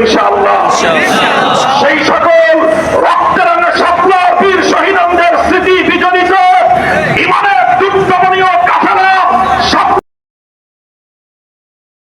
ইনশাআল্লাহ। সেই সকল রক্ত